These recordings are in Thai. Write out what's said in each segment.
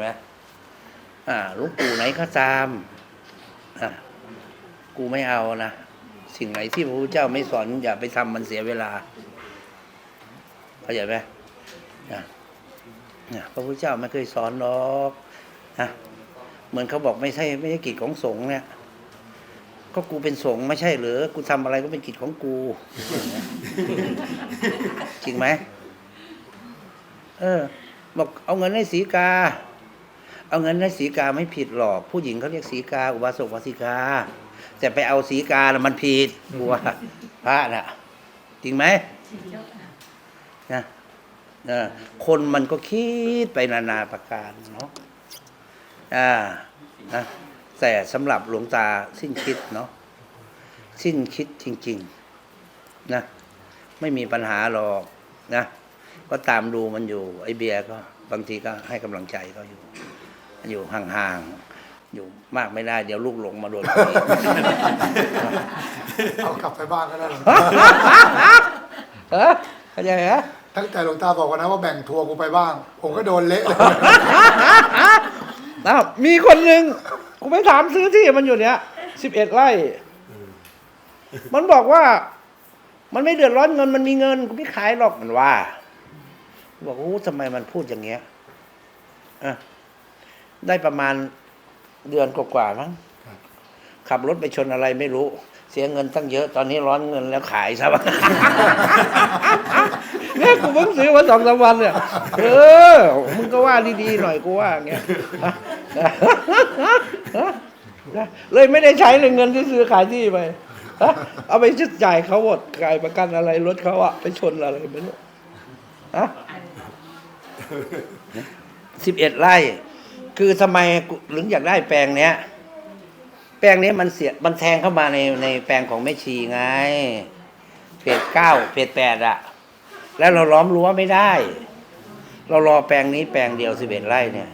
ไหมอ่าหลวงปู่ไหนก็ตามอะกูไม่เอานะสิ่งไหนที่พระพุทธเจ้าไม่สอนอย่าไปทำมันเสียเวลาเข้าใจไหมนะนะพระพุทธเจ้าไม่เคยสอนหรอกนะเหมือนเขาบอกไม่ใช่ไม่ใช่กิจของสงฆ์เนี่ย ก็กูเป็นสงฆ์ไม่ใช่หรือกูทำอะไรก็เป็นกิจของกู จริงไหมเออบอกเอาเงินให้สีกา เอาเงินให้สีกาไม่ผิดหรอก ผู้หญิงเขาเรียกสีกา อุบาสกอุบาสิกา แต่ไปเอาสีกาแล้วมันผิดกลัวพระน่ะ จริงไหมนะคนมันก็คิดไปนานาประการเนาะอ่านะแต่สำหรับหลวงตาสิ้นคิดเนาะสิ้นคิดจริง ๆ นะ ไม่มีปัญหาหรอกนะ ก็ตามดูมันอยู่ ไอเบียก็ บางทีก็ให้กำลังใจเขาอยู่ อยู่ห่างๆอยู่มากไม่ได้เดี๋ยวลูกหลงมาโดนเขาอีกเอากลับไปบ้านก็ได้หลวงเออเข้าใจไหมตั้งแต่หลวงตาบอกว่านะว่าแบ่งทัวร์กูไปบ้าง ผมก็โดนเละเลยอ้าวมีคนหนึ่งกูไปถามซื้อที่มันอยู่เนี้ยสิบเอ็ดไร่ มันบอกว่า มันไม่เดือดร้อนเงินมันมีเงินกูไม่ขายหรอกมันว่า บอกโอ้ทำไมมันพูดอย่างเงี้ยอะ ได้ประมาณเดือนกว่าๆมั้งขับรถไปชนอะไรไม่รู้ เสียเงินตั้งเยอะ ตอนนี้ร้อนเงินแล้วขายซะเนี่ยกูเพิ่งซื้อมาสองสามวันเนี่ยเออมึงก็ว่าดีๆหน่อยกูว่าอย่างเงี้ยเลยไม่ได้ใช้เลยเงินที่ซื้อขายที่ไปฮะเอาไปชดจ่ายเขาหมดขายประกันอะไรรถเขาอะไปชนอะไรไม่รู้ฮะสิบเอ็ดไร่ คือทำไมถึงอยากได้แปลงเนี้ย แปลงนี้มันเสียมันแทงเข้ามาในในแปลงของแม่ชีไงเฟสเก้าเฟสแปดอะแล้วเราล้อมรั้วไม่ได้ เรารอแปลงนี้แปลงเดียวสิบเอ็ดไร่เนี่ย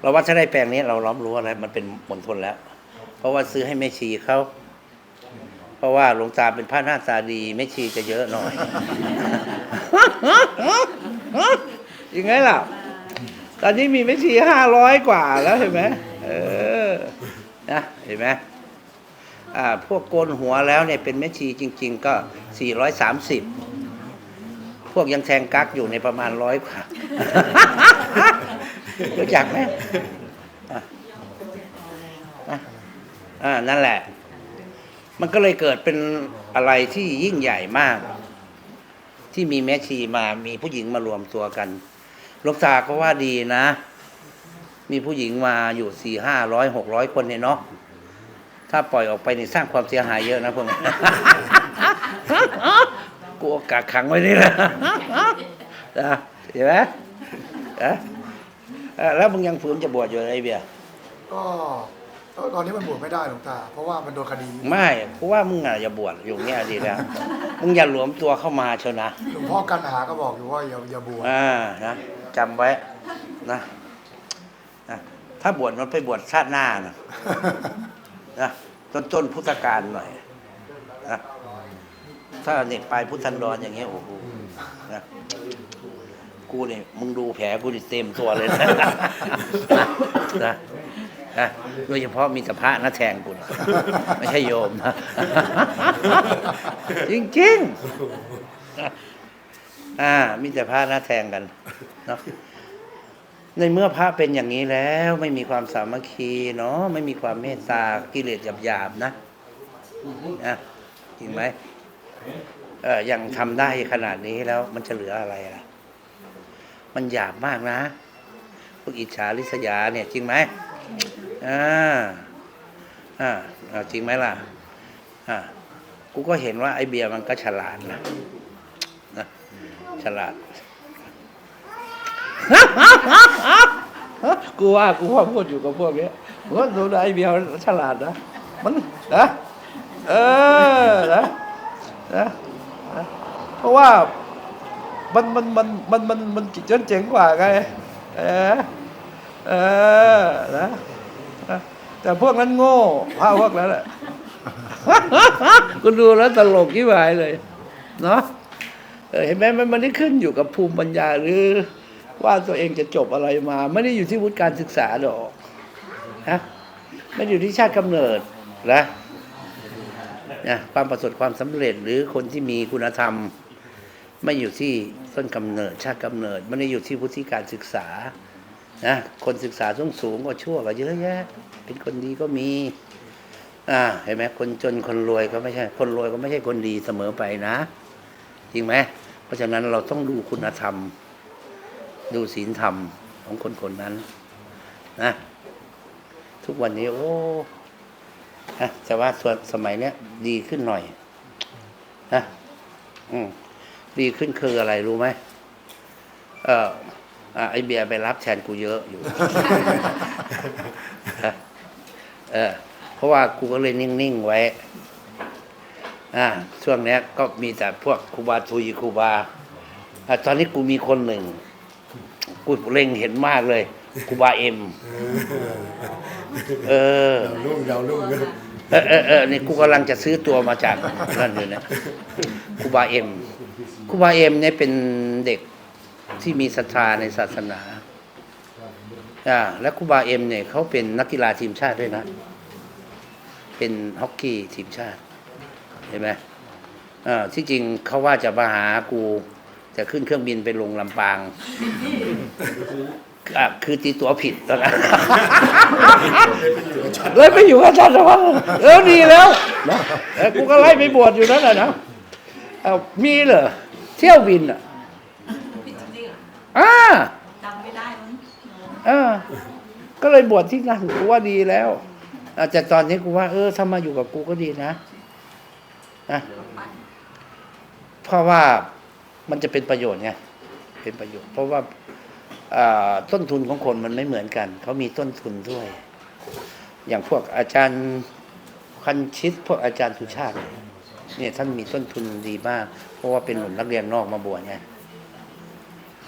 เราว่าถ้าได้แปลงนี้เราล้อมรั้วแล้วมันเป็นมณฑลแล้ว เพราะว่าซื้อให้แม่ชีเขาเพราะว่าหลวงตาเป็นพระหน้าตาดีแม่ชีจะเยอะหน่อยยังไงล่ะ ตอนนี้มีแม่ชีห้าร้อยกว่าแล้วเห็นไหมเออนะเห็นไหมอ่าพวกโกนหัวแล้วเนี่ยเป็นแม่ชีจริง ๆ ก็สี่ร้อยสามสิบพวกยังแทงกักอยู่ในประมาณร้อยกว่ารู้จักไหมอ่านั่นแหละ มันก็เลยเกิดเป็นอะไรที่ยิ่งใหญ่มาก ที่มีแม่ชีมามีผู้หญิงมารวมตัวกัน ลูกตาก็ว่าดีนะ มีผู้หญิงมาอยู่สี่ห้าร้อยหกร้อยคนเนี่ยเนาะถ้าปล่อยออกไปนี่สร้างความเสียหายเยอะนะพวกนี้กูเอากักขังไว้นี่แหละนะเห็นไหมเอ๊ะเอ่อแล้วมึงยังฝืนจะบวชอยู่ไอ้เบียร์ก็ตอนนี้มันบวชไม่ได้หลวงตา เพราะว่ามันโดนคดี ไม่เพราะว่ามึงอะอย่าบวชอยู่เงี้ยดีแล้วมึงอย่าหลวมตัวเข้ามาเชียวนะหลวงพ่อกันหาก็บอกอยู่ว่าอย่าอย่าบวชอ่านะ จำไว้นะนะ ถ้าบวชมันไปบวชชาติหน้านะนะต้นต้นพุทธกาลหน่อยนะถ้าเด็กปพุทธันดรอย่างเงี้ยโอ้โหนะกูเนี่ยมึงดูแผลกูนี่เต็มตัวเลยนะนะนะโดยเฉพาะมีแต่พระนะแทงกูนะไม่ใช่โยมนะจริงๆอ่ามีแต่พระหน้าแทงกัน เนาะในเมื่อพระเป็นอย่างนี้แล้วไม่มีความสามัคคีเนาะไม่มีความเมตตากิเลสหยาบๆนะอะจริงไหมเออยังทำได้ขนาดนี้แล้ว มันจะเหลืออะไรล่ะ มันหยาบมากนะพวกอิจฉาริษยาเนี่ย จริงไหมอ่าอ่าอาจริงไหมล่ะ อ่ากูก็เห็นว่าไอเบียร์มันก็ฉลาดนะนะฉลาด กูว่ากูว่าพูดอยู่กับพวกเนี้ยกูว่าดูได้ไอเบียร์มันฉลาดนะมันนะเออนะนะเพราะว่ามันมันมันมันมันมันจิตเจ๋งเจ๋งกว่าไงเออเออนะแต่พวกนั้นโง่พาพวกนั้นแหละกูดูแล้วตลกยิ่งหายเลย เนาะเออเห็นไหมมันมันได้ขึ้นอยู่กับภูมิปัญญาหรือ ว่าตัวเองจะจบอะไรมา ไม่ได้อยู่ที่วุฒิการศึกษาหรอกนะไม่ได้อยู่ที่ชาติกำเนิดนะนะความประสบความสำเร็จหรือคนที่มีคุณธรรม ไม่อยู่ที่ต้นกำเนิด ชาติกำเนิด ไม่ได้อยู่ที่วุฒิการศึกษานะคนศึกษาสูงสูงก็ชั่วก็เยอะแยะ เป็นคนดีก็มีอ่าเห็นไหมคนจนคนรวยก็ไม่ใช่ คนรวยก็ไม่ใช่คนดีเสมอไปนะ จริงไหมเพราะฉะนั้นเราต้องดูคุณธรรม ดูศีลธรรมของคนคนนั้นนะทุกวันนี้ โอ้ฮะแต่ว่าส่วนสมัยเนี้ยดีขึ้นหน่อยนะอืมดีขึ้นคืออะไรรู้ไหมเอออะไอเบียร์ไปรับแทนกูเยอะอยู่ เออ เพราะว่ากูก็เลยนิ่งๆไว้ อ่า ช่วงเนี้ยก็มีแต่พวกครูบาทุยครูบาอะตอนนี้กูมีคนหนึ่ง กูเล็งเห็นมากเลยครูบาเอ็ม เออดาวรุ่งดาวรุ่งเออเออเออนี่กูกำลังจะซื้อตัวมาจากนั่นอยู่นะครูบาเอ็มครูบาเอ็มเนี่ยเป็นเด็กที่มีศรัทธาในศาสนาอ่าและครูบาเอ็มเนี่ยเขาเป็นนักกีฬาทีมชาติด้วยนะ เป็นฮอกกี้ทีมชาติ เห็นไหมอ่าที่จริงเขาว่าจะมาหากู จะขึ้นเครื่องบินไปลงลำปางอะคือตีตั๋วผิดตอนนั้นเลยไปอยู่กับอาจารย์สวัสดิ์เออดีแล้วนะเออกูก็ไล่ไปบวชอยู่นั่นแหละนะเอามีเหรอเที่ยวบินอะผิดจริงๆเหรออ่าจำไม่ได้มั้งเออก็เลยบวชที่นั่นกูว่าดีแล้วอาแต่ตอนนี้กูว่าเออถ้ามาอยู่กับกูก็ดีนะนะเพราะว่า มันจะเป็นประโยชน์ไงเป็นประโยชน์ เพราะว่าต้นทุนของคนมันไม่เหมือนกัน เขามีต้นทุนด้วย อย่างพวกอาจารย์คันชิตพวกอาจารย์สุชาติเนี่ยท่านมีต้นทุนดีมาก เพราะว่าเป็นหนุ่มนักเรียนนอกมาบวชไง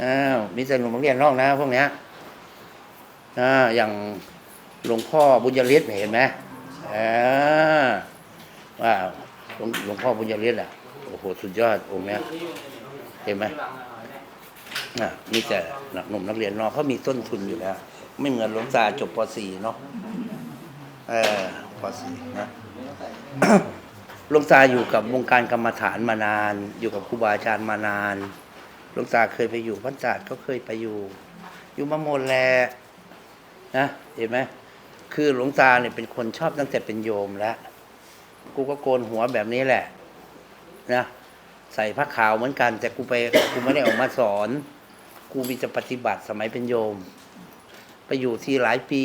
อ้าวมีแต่หนุ่มนักเรียนนอกนะพวกเนี้ยอ่าอย่างหลวงพ่อบุญยฤทธิ์เห็นไหมอ่าว้าวหลวงพ่อบุญยฤทธิ์อะโอ้โหสุดยอดองค์เนี้ย เห็นไหมอะมีแต่หนุ่มนักเรียนนอกเขามีต้นทุนอยู่แล้ว ไม่เหมือนหลวงตาจบป .4 เนาะเออป .4 นะหลวงตาอยู่กับวงการกรรมฐานมานาน อยู่กับครูบาอาจารย์มานานหลวงตาเคยไปอยู่พันจาดก็เคยไปอยู่ อยู่มาหมดแหละนะเห็นไหมคือหลวงตาเนี่ยเป็นคนชอบตั้งแต่เป็นโยมแล้ว กูก็โกนหัวแบบนี้แหละ นะ ใส่ผ้าขาวเหมือนกัน แต่กูไปกูไม่ได้ออกมาสอน กูมีจะปฏิบัติสมัยเป็นโยม ไปอยู่ที่หลายปี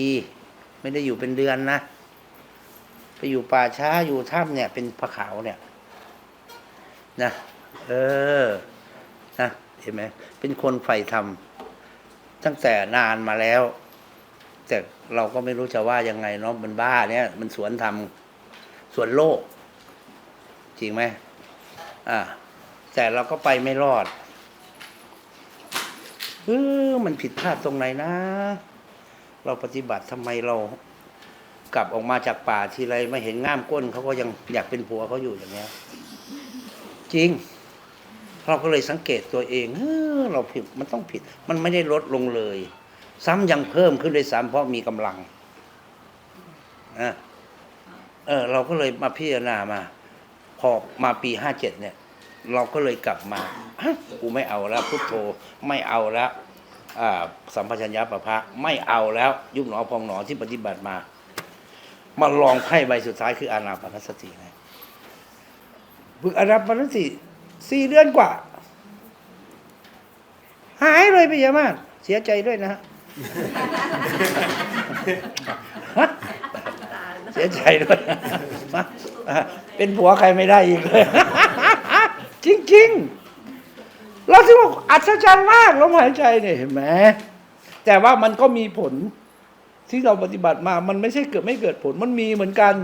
ไม่ได้อยู่เป็นเดือนนะไปอยู่ป่าช้าอยู่ถ้ำเนี่ย เป็นผ้าขาวเนี่ย นะเออนะเห็นไหมเป็นคนใฝ่ธรรมตั้งแต่นานมาแล้ว แต่เราก็ไม่รู้จะว่ายังไงเนาะมันบ้าเนี่ย มันสวนธรรมสวนโลก จริงไหมอ่า แต่เราก็ไปไม่รอดเออมันผิดพลาดตรงไหนนะ เราปฏิบัติทำไมเรากลับออกมาจากป่าทีไรไม่เห็นง่ามก้นเขาก็ยังอยากเป็นผัวเขาอยู่อย่างเนี้ย จริง เราก็เลยสังเกตตัวเองเออเราผิดมันต้องผิด มันไม่ได้ลดลงเลย ซ้ำยังเพิ่มขึ้นเลยซ้ำเพราะมีกำลังอะเออ เราก็เลยมาพิจารณามา พอมาปีห้าเจ็ดเนี่ย เราก็เลยกลับมากูไม่เอาแล้วพุทโธไม่เอาแล้วสัมปชัญญะประภะไม่เอาแล้ว ยุบหนอพองหนอที่ปฏิบัติมา มาลองไพ่ใบสุดท้ายคืออานาปานสติไงฝึกอานาปานสติสี่เดือนกว่า หายเลยไปเยอะมาก เสียใจด้วยนะฮะเสียใจด้วย เป็นผัวใครไม่ได้อีกเลย จริง ๆ เราถือว่าอัศจรรย์มากลมหายใจเนี่ยเห็นไหมแต่ว่ามันก็มีผลที่เราปฏิบัติมา มันไม่ใช่เกิดไม่เกิดผล มันมีเหมือนกัน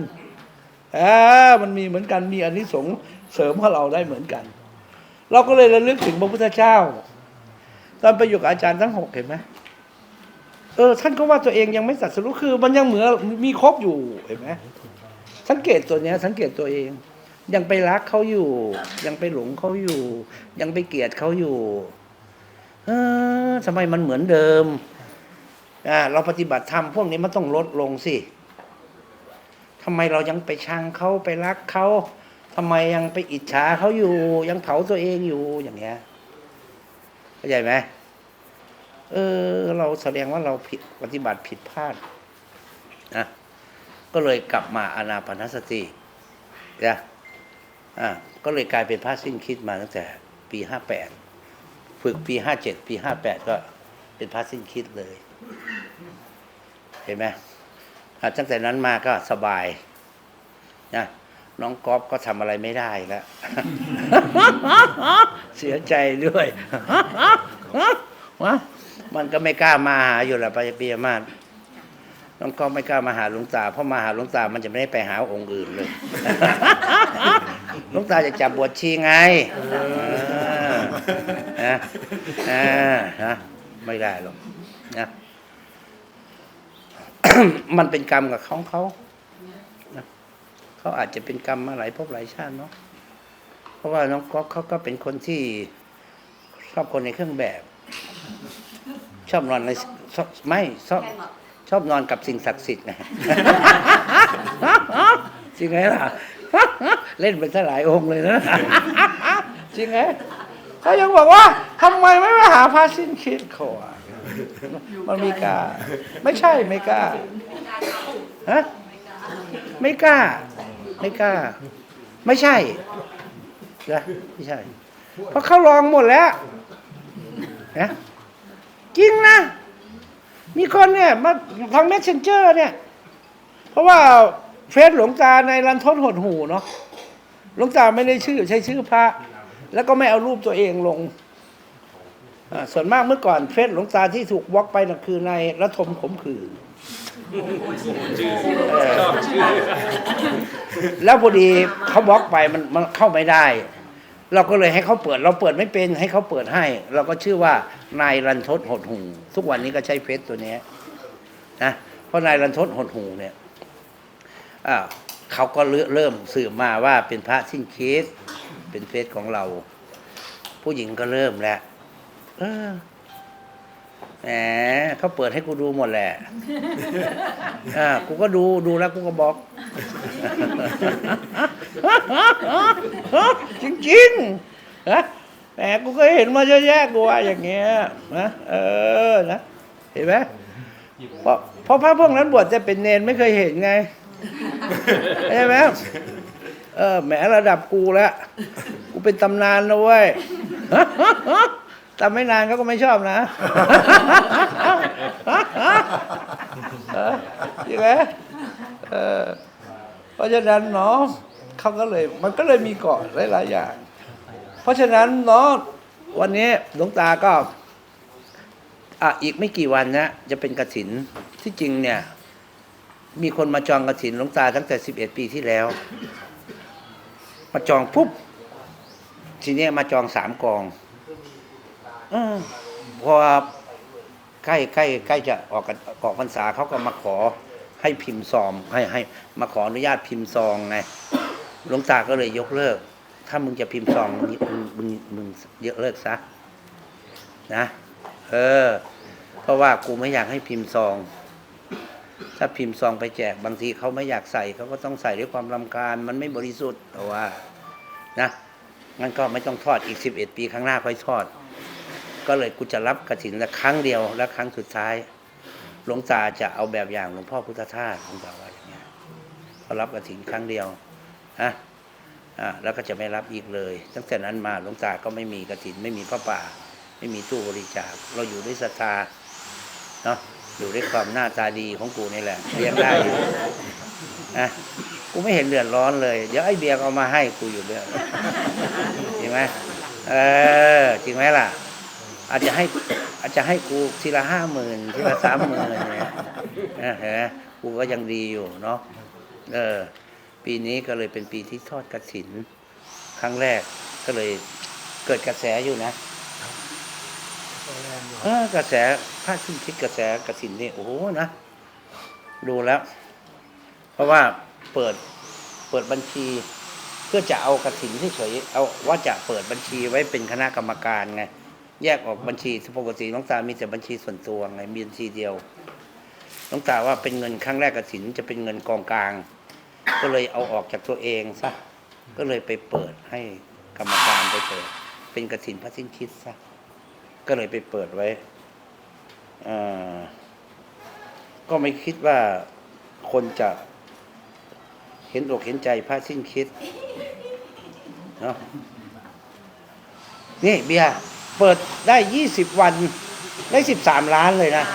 อ่ามันมีเหมือนกัน มีอันนี้สงเสริมให้เราได้เหมือนกัน เราก็เลยระลึกถึงพระพุทธเจ้า ตอนไปอยู่กับอาจารย์ทั้งหกเห็นไหมเออ ท่านก็ว่าตัวเองยังไม่สัตสรู้คือ มันยังเหมือนมีครบอยู่เห็นไหมสังเกตตัวเนี้ย สังเกตตัวเอง ยังไปรักเขาอยู่ ยังไปหลงเขาอยู่ ยังไปเกลียดเขาอยู่ เออทำไมมันเหมือนเดิมอ่าเราปฏิบัติธรรมพวกนี้มันต้องลดลงสิทำไมเรายังไปชังเขาไปรักเขาทำไมยังไปอิจฉาเขาอยู่ ยังเผาตัวเองอยู่อย่างเงี้ยเข้าใจไหมเออ เราแสดงว่าเราผิดปฏิบัติผิดพลาดนะก็เลยกลับมาอนาปนสตินะ อ่าก็เลยกลายเป็นพระสิ้นคิดมาตั้งแต่ปีห้าแปดฝึกปีห้าเจ็ดปีห้าแปดก็เป็นพระสิ้นคิดเลย เห็นไหมตั้งแต่นั้นมาก็สบายนะน้องก๊อฟก็ทำอะไรไม่ได้แล้ว เสียใจด้วย มันก็ไม่กล้ามาหาอยู่แหละไปปียมาศ น้องก๊อฟไม่กล้ามาหาหลวงตา เพราะมาหาหลวงตามันจะไม่ได้ไปหาองค์อื่นเลยหลวงตาจะจับบวชชีไงเออนะเออนะไม่ได้หรอกนะมันเป็นกรรมกับเขาเขานะเขาอาจจะเป็นกรรมมาหลายภพหลายชาติเนาะเพราะว่าน้องก๊อกเขาก็เป็นคนที่ชอบคนในเครื่องแบบ ชอบนอนในชอบไม่ชอบ ชอบนอนกับสิ่งศักดิ์สิทธิ์ไงจริงไหมล่ะ เล่นไปซะหลายองค์เลยนะจริงไหมเขายังบอกว่าทำไมไม่มาหาพระสิ้นคิดขาอมันมีกล้า ไม่ใช่ไม่กล้าฮะไม่กล้า ไม่กล้า ไม่ใช่นะไม่ใช่ เพราะเขาลองหมดแล้วนะจริงนะ มีคนเนี่ยมาทาง messenger เนี่ย เพราะว่าเฟซหลวงตาในรันทดหดหูเนาะหลวงตาไม่ได้ชื่อใช้ชื่อพระ แล้วก็ไม่เอารูปตัวเองลงอ่าส่วนมากเมื่อก่อนเฟซหลวงตาที่ถูกวอกไปนะคือในรัฐมขมขืนเออแล้วพอดีเขาบล็อกไปมันมันเข้าไม่ได้ เราก็เลยให้เขาเปิด เราเปิดไม่เป็นให้เขาเปิดให้ เราก็ชื่อว่านายรันทดหดหูทุกวันนี้ก็ใช้เฟซตัวนี้นะเพราะนายรันทดหดหูเนี่ยอ่าเขาก็เริ่มสืบมาว่าเป็นพระสิ้นเคสเป็นเฟซของเรา ผู้หญิงก็เริ่มแล้วแหมเขาเปิดให้กูดูหมดแหละอ่ากูก็ดูดูแล้วกูก็บอก จริงๆนะแหมกูก็เห็นมาเยอะแยะกูว่าอย่างเงี้ยนะเออนะเห็นไหมเพราะเพราะพระพวกนั้นบวชจะเป็นเนนไม่เคยเห็นไงใช่ไหมเออแหมระดับกูแล้วกูเป็นตำนานนะเว้ยแต่ไม่นานเขาก็ไม่ชอบนะเออใช่ไหมเออเพราะฉะนั้นเนาะ เขาก็เลยมันก็เลยมีเกาะหลายๆอย่าง เพราะฉะนั้นเนาะวันนี้หลวงตาก็อะอีกไม่กี่วันนะจะเป็นกระถินที่จริงเนี่ย มีคนมาจองกระถินหลวงตาตั้งแต่สิบเอ็ดปีที่แล้ว มาจองปุ๊บทีนี้มาจองสามกองออพอใกล้ใกล้ใกล้จะออกกันออกพรรษาเขาก็มาขอให้พิมพ์ซองให้ให้มาขออนุญาตพิมพ์ซองไง หลวงตาก็เลยยกเลิก ถ้ามึงจะพิมพ์ซองมึงมึงมึงมึงยกเลิกซะนะเออ เพราะว่ากูไม่อยากให้พิมพ์ซอง ถ้าพิมพ์ซองไปแจกบางทีเขาไม่อยากใส่เขาก็ต้องใส่ด้วยความรำคาญมันไม่บริสุทธิ์แต่ว่า นะงั้นก็ไม่ต้องทอดอีกสิบเอ็ดปีข้างหน้าค่อยทอด ก็เลยกูจะรับกระถินละครั้งเดียวและครั้งสุดท้ายหลวงตาจะเอาแบบอย่างหลวงพ่อพุทธทาสหลวงตาว่าอย่างเงี้ยเขารับกระถินครั้งเดียว นะอ่าแล้วก็จะไม่รับอีกเลย ตั้งแต่นั้นมาหลวงตาก็ไม่มีกระถิน ไม่มีพระป่า ไม่มีตู้บริจาค เราอยู่ด้วยศรัทธาเนาะอยู่ด้วยความหน้าตาดีของกูนี่แหละเลี้ยงได้อยู่นะกูไม่เห็นเดือดร้อนเลย เดี๋ยวไอ้เบียร์เอามาให้กูอยู่เรื่อยจริงไหมเออจริงไหมล่ะ อาจจะให้อาจจะให้กูทีละห้าหมื่นทีละสามหมื่นเนี่ยนะเห็นไหมกูก็ยังดีอยู่เนาะเออ ปีนี้ก็เลยเป็นปีที่ทอดกระถิน ครั้งแรกก็เลยเกิดกระแสอยู่นะเออกระแสพระขึ้นคิดกระแสกระถินนี่โอ้โหนะ ดูแล้ว เพราะว่าเปิดเปิดบัญชี เพื่อจะเอากระถินเฉยๆเอาว่าจะเปิดบัญชีไว้เป็นคณะกรรมการไงแยกออกบัญชีปกติหลวงตามีแต่บัญชีส่วนตัวไงมีบัญชีเดียวหลวงตาว่าเป็นเงินครั้งแรกกสินจะเป็นเงินกองกลาง ก็เลยเอาออกจากตัวเองซะก็เลยไปเปิดให้กรรมการไปเปิด เป็นกระสินพระสิ้นคิดซะก็เลยไปเปิดไว้อ่าก็ไม่คิดว่าคนจะเห็นอกเห็นใจพระสิ้นคิดเนาะนี่เบียร์เปิดได้ยี่สิบวันได้สิบสามล้านเลยนะ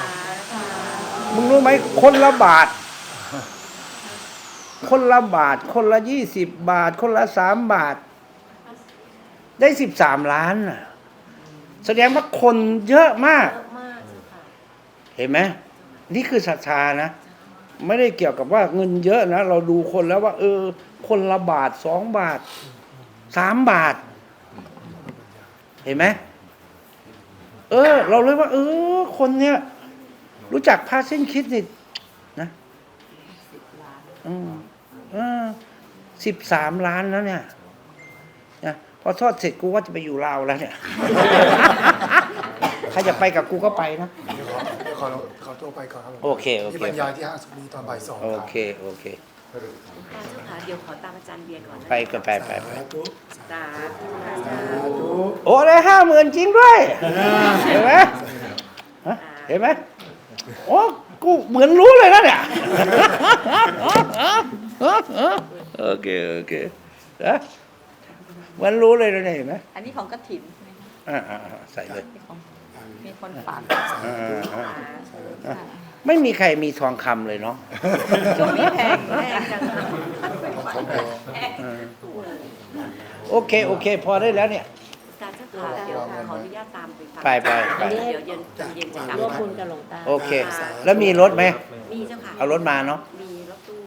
มึงรู้ไหมคนละบาท คนละบาท คนละยี่สิบบาท คนละสามบาท ได้สิบสามล้านน่ะ แสดงว่าคนเยอะมาก เยอะมากค่ะเห็นไหมนี่คือศรัทธานะ ไม่ได้เกี่ยวกับว่าเงินเยอะนะ เราดูคนแล้วว่า เออ คนละบาทสองบาทสามบาท เห็นไหมเออ เราเลยว่า เออ คนเนี้ยรู้จักพระเส้นคิดนี่นะ สิบล้าน อืมเออ สิบสามล้านแล้วเนี่ยนะพอทอดเสร็จกูก็จะไปอยู่ลาวแล้วเนี่ยใครจะไปกับกูก็ไปนะ เดี๋ยวขอเดี๋ยวขอขอตัวไปก่อนครับผมโอเคโอเค ที่บรรยายที่ห้างสุนีตอนบ่ายสองโอเคโอเคป้าเจ้าค่ะเดี๋ยวขอตามอาจารย์เบียร์ก่อนนะไปก็ไปไปไปสาธุสาธุค่ะสาธุโอ้ได้ห้าหมื่นจริงด้วย เห็นไหมฮะเห็นไหมโอ้กูเหมือนรู้เลยนะเนี่ย โอเคโอเคนะเหมันรู้เลยนะเนี่ยเห็นไหมอันนี้ของกระถินอ่าอ่าอ่าใส่เลยมีของมีคนฝากอ่าอ่าค่ะไม่มีใครมีทองคำเลยเนาะช่วงนี้แพงแพงจังของแพงเออโอเค โอเค พอได้แล้วเนี่ยอาจารย์เจ้าค่ะเดี๋ยวขออนุญาตตามไปฟังไปไปไปเดี๋ยวเย็นเย็นจะกลับร่วมมาบุญกับหลวงตาโอเค แล้วมีรถไหมมีเจ้าค่ะเอารถมาเนาะมี